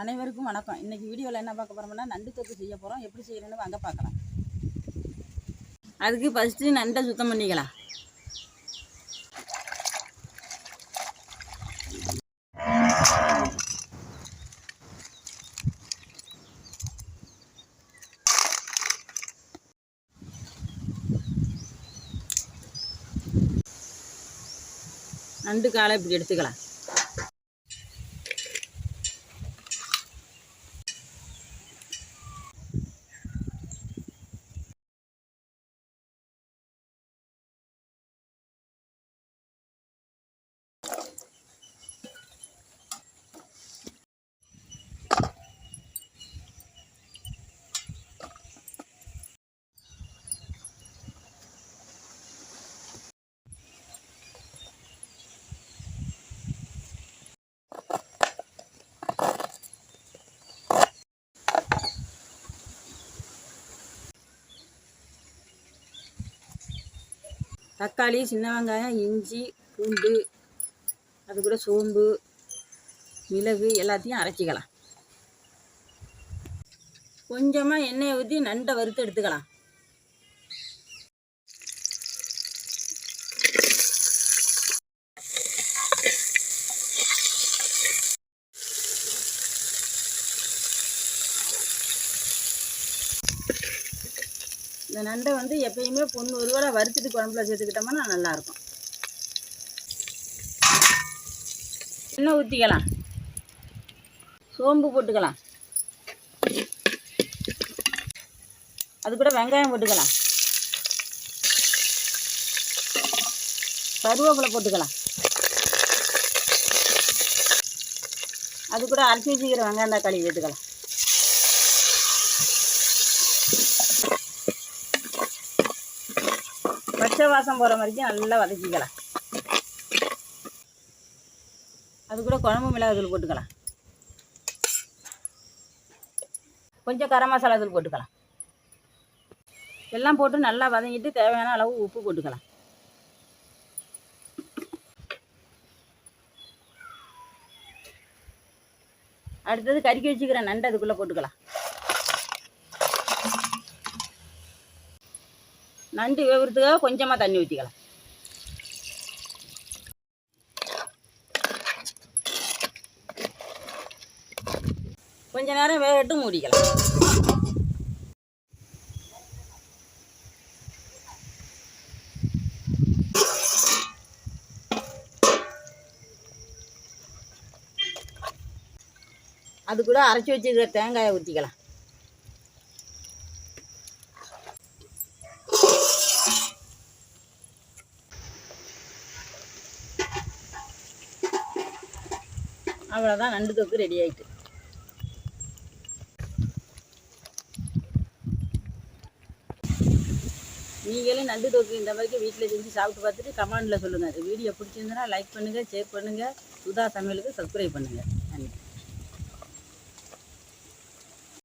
அனைவருக்கும் வணக்கம். இன்னைக்கு வீடியோவில் என்ன பார்க்க போகிறோம்னா நண்டு தொக்கு செய்ய போகிறோம் எப்படி செய்யணும்னு வாங்க பார்க்கலாம். அதுக்கு ஃபஸ்ட்டு நண்டை சுத்தம் பண்ணிக்கலாம். நண்டு காலை இப்படி எடுத்துக்கலாம். தக்காளி சின்ன வெங்காயம் இஞ்சி பூண்டு அது கூட சோம்பு மிளகு எல்லாத்தையும் அரைச்சிக்கலாம். கொஞ்சமாக எண்ணெயை ஊற்றி நண்டை வறுத்து எடுத்துக்கலாம். இந்த நண்டை வந்து எப்பயுமே பொண்ணு ஒருவேளை வறுத்துட்டு குழம்புல சேர்த்துக்கிட்டோம்னா நல்லாயிருக்கும். எண்ணெய் ஊற்றிக்கலாம் சோம்பு போட்டுக்கலாம். அது கூட வெங்காயம் போட்டுக்கலாம். கருவேப்பிலை போட்டுக்கலாம். அது கூட அரைச்சி வச்சுக்கிற வெங்காயம் தக்காளி சேர்த்துக்கலாம். பச்சை வாசம் போகிற வரைக்கும் நல்லா வதக்கிக்கலாம். அது கூட குழம்பு மிளகாய் போட்டுக்கலாம். கொஞ்சம் கரம் மசாலா தூள் போட்டுக்கலாம். எல்லாம் போட்டு நல்லா வதங்கிட்டு தேவையான அளவு உப்பு போட்டுக்கலாம். அடுத்தது கறிக்கி வச்சுக்கிற நண்டு அதுக்குள்ளே போட்டுக்கலாம். நண்டு வேவுறதுக்காக கொஞ்சமாக தண்ணி ஊற்றிக்கலாம் கொஞ்ச நேரம் வேகட்டு மூடிக்கலாம். அது கூட அரைச்சி வச்சுக்கிற தேங்காயை ஊற்றிக்கலாம் அவ்வளோதான் நண்டு தொக்கு ரெடி ஆயிட்டு. நீங்களும் நண்டு தொக்கு இந்த மாதிரி வீட்டில் செஞ்சு சாப்பிட்டு பார்த்துட்டு கமெண்டில் சொல்லுங்கள் வீடியோ பிடிச்சிருந்தனா லைக் பண்ணுங்கள் ஷேர் பண்ணுங்கள் சுதா சமையலுக்கு சப்ஸ்கிரைப் பண்ணுங்கள் நன்றி.